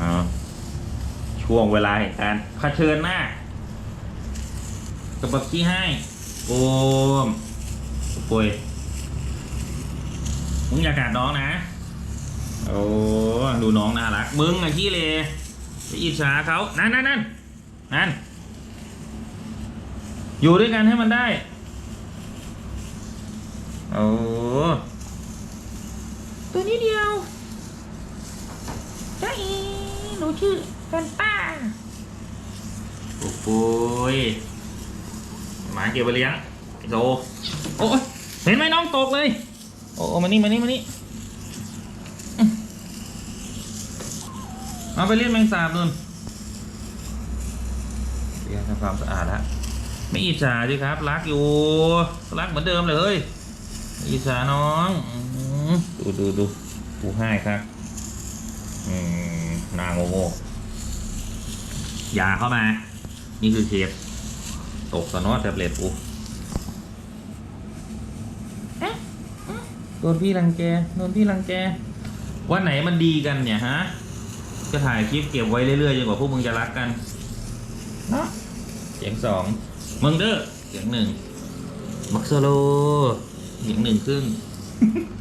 เอาช่วงเวลาแห่งการเผชิญหน้า กับบักขี้ให้ โอมปุยมึงอย่ากัดน้องนะ โอ้ดูน้องน่ารัก มึงอะขี้เลไปอิจฉาเขานั่นนั่นนั่นนั่น อยู่ด้วยกันให้มันได้ โอ้ตัวนี้เดียวจ้อี หนูชื่อแฟนต้าโอ้โหยหมาเก็บไปเลี้ยงไอ้โซโอ้ยเห็นไหมน้องตกเลย โอ้มานี่มานี่มานี่อื้อเอาไปเล่นแมงสาบนู่นเรียนทำความสะอาดล้วไม่อิจฉาสิครับ รักอยู่รักเหมือนเดิมเลยอิจฉาน้องอื้อดูดูดูกูให้ครับ อืมนางโง่โง่อย่าเข้ามา นี่คือเคสตกสนอแท็บเล็ตกูเอ๊ะเอ๊ะโดนพี่รังแก โดนพี่รังแก วันไหนมันดีกันเนี่ยฮะ จะถ่ายคลิปเก็บไว้เรื่อยๆจนกว่าพวกมึงจะรักกันเนาะเสียงสองมึงเด้อเสียงหนึ่งบักโซโลเสียงหนึ่งครึ่งอะไปไง